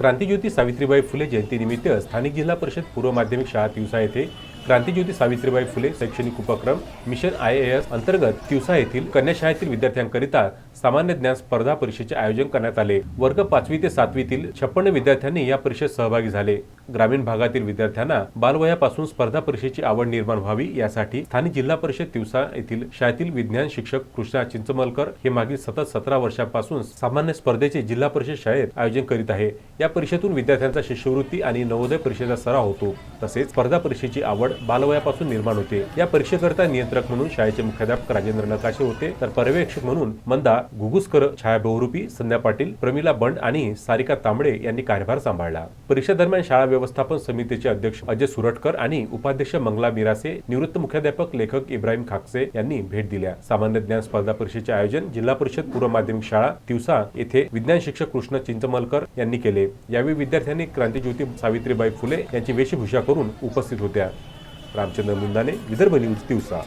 क्रांतीज्योती सावित्रीबाई फुले जयंतीनिमित्त स्थानिक जिल्हा परिषद पूर्व माध्यमिक शाळा तिवसा येथे क्रांतीज्योती सावित्रीबाई फुले शैक्षणिक उपक्रम मिशन आय ए एस अंतर्गत तिवसा येथील कन्याशाळेतील विद्यार्थ्यांकरिता सामान्य ज्ञान स्पर्धा परीक्षेचे आयोजन करण्यात आले. वर्ग पाचवी ते सातवीतील छप्पन्न विद्यार्थ्यांनी या परीक्षेत सहभागी झाले. ग्रामीण भागातील विद्यार्थ्यांना बालवयापासून स्पर्धा परीक्षेची आवड निर्माण व्हावी यासाठी स्थानिक जिल्हा परिषद दिवसा येथील शाळेतील विज्ञान शिक्षक कृष्णा चिंचमलकर हे मागील सतत सतरा वर्षापासून सामान्य स्पर्धेचे जिल्हा परिषद शाळेत आयोजन करीत आहे. या परीक्षेतून विद्यार्थ्यांचा शिष्यवृत्ती आणि नवोदय परीक्षेचा सराव होतो. तसेच स्पर्धा परीक्षेची आवड बालवयापासून निर्माण होते. या परीक्षेकरता नियंत्रक म्हणून शाळेचे मुख्याध्यापक राजेंद्र नकाशे होते. तर पर्यवेक्षक म्हणून मंदा घुगुसकर छाया बहुरूपी संध्या पाटील प्रमिला बंड आणि सारिका तांबडे यांनी कार्यभार सांभाळला. परीक्षा दरम्यान शाळा व्यवस्थापन समितीचे अध्यक्ष अजय सुरटकर आणि उपाध्यक्ष मंगला मिरासे निवृत्त मुख्याध्यापक लेखक इब्राहिम खाकसे यांनी भेट दिल्या. सामान्य ज्ञान स्पर्धा परीक्षेचे आयोजन जिल्हा परिषद पूर्व माध्यमिक शाळा तिवसा येथे विज्ञान शिक्षक कृष्ण चिंचमलकर यांनी केले. यावेळी विद्यार्थ्यांनी क्रांतीज्योती सावित्रीबाई फुले यांची वेशभूषा करून उपस्थित होत्या. रामचंद्र मुंदाने विदर्भ न्यूज तिवसा